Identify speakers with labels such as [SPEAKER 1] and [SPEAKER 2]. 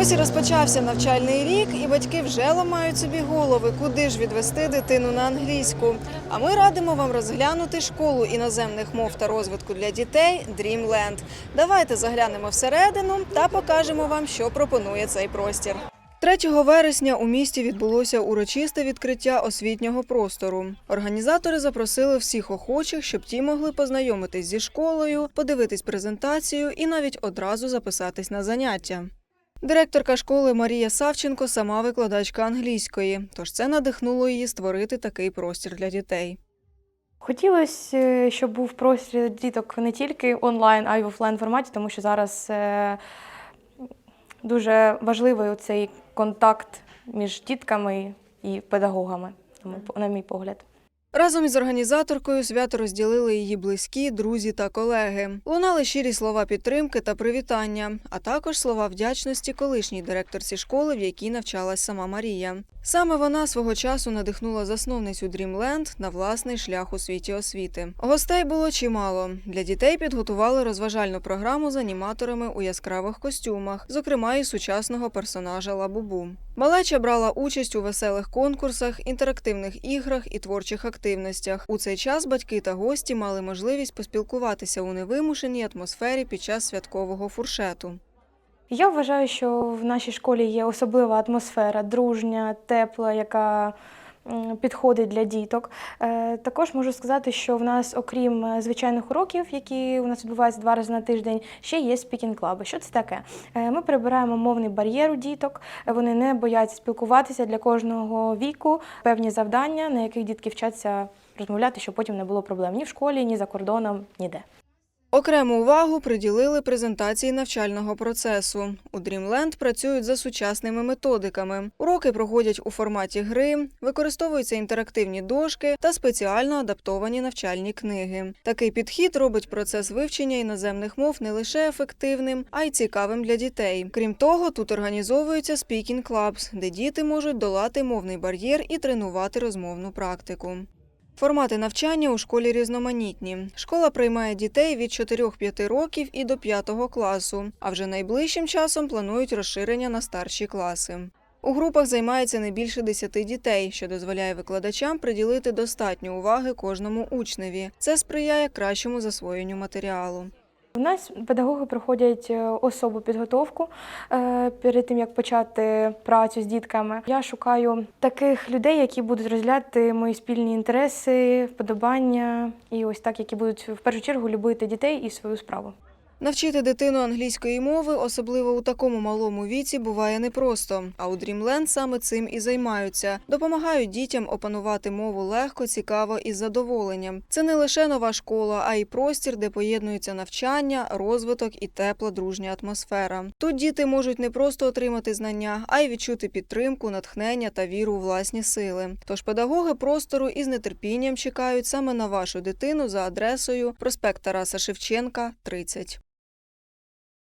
[SPEAKER 1] Ось і розпочався навчальний рік, і батьки вже ламають собі голови, куди ж відвести дитину на англійську. А ми радимо вам розглянути школу іноземних мов та розвитку для дітей Dreamland. Давайте заглянемо всередину та покажемо вам, що пропонує цей простір. 3 вересня у місті відбулося урочисте відкриття освітнього простору. Організатори запросили всіх охочих, щоб ті могли познайомитись зі школою, подивитись презентацію і навіть одразу записатись на заняття. Директорка школи Марія Савченко сама викладачка англійської, тож це надихнуло її створити такий простір для дітей.
[SPEAKER 2] Хотілося, е, щоб був простір діток не тільки онлайн, а й в офлайн форматі, тому що зараз е, дуже важливий цей контакт між дітками і педагогами, на мій погляд.
[SPEAKER 1] Разом із організаторкою свято розділили її близькі, друзі та колеги. Лунали щирі слова підтримки та привітання, а також слова вдячності колишній директорці школи, в якій навчалась сама Марія. Саме вона свого часу надихнула засновницю Dreamland на власний шлях у світі освіти. Гостей було чимало. Для дітей підготували розважальну програму з аніматорами у яскравих костюмах, зокрема і сучасного персонажа Лабубу. Малеча брала участь у веселих конкурсах, інтерактивних іграх і творчих активностях. У цей час батьки та гості мали можливість поспілкуватися у невимушеній атмосфері під час святкового фуршету.
[SPEAKER 2] Я вважаю, що в нашій школі є особлива атмосфера, дружня, тепла, яка підходить для діток. Е, Також можу сказати, що в нас, окрім е, звичайних уроків, які у нас відбуваються два рази на тиждень, ще є спікінг клаби. Що це таке? Е, Ми прибираємо мовний бар'єр у діток. Вони не бояться спілкуватися для кожного віку, певні завдання, на яких дітки вчаться розмовляти, щоб потім не було проблем ні в школі, ні за кордоном, ніде.
[SPEAKER 1] Окрему увагу приділили презентації навчального процесу. У Dreamland працюють за сучасними методиками. Уроки проходять у форматі гри, використовуються інтерактивні дошки та спеціально адаптовані навчальні книги. Такий підхід робить процес вивчення іноземних мов не лише ефективним, а й цікавим для дітей. Крім того, тут організовуються speaking clubs, де діти можуть долати мовний бар'єр і тренувати розмовну практику. Формати навчання у школі різноманітні. Школа приймає дітей від 4-5 років і до 5 класу, а вже найближчим часом планують розширення на старші класи. У групах займається не більше 10 дітей, що дозволяє викладачам приділити достатньо уваги кожному учневі. Це сприяє кращому засвоєнню матеріалу.
[SPEAKER 2] У нас педагоги проходять е, особу підготовку е, перед тим, як почати працю з дітками. Я шукаю таких людей, які будуть розглядати мої спільні інтереси, вподобання, і ось так, які будуть в першу чергу любити дітей і свою справу.
[SPEAKER 1] Навчити дитину англійської мови, особливо у такому малому віці, буває непросто. А у Dreamland саме цим і займаються. Допомагають дітям опанувати мову легко, цікаво і з задоволенням. Це не лише нова школа, а й простір, де поєднуються навчання, розвиток і тепла дружня атмосфера. Тут діти можуть не просто отримати знання, а й відчути підтримку, натхнення та віру у власні сили. Тож педагоги простору із нетерпінням чекають саме на вашу дитину за адресою проспект Тараса Шевченка, 30.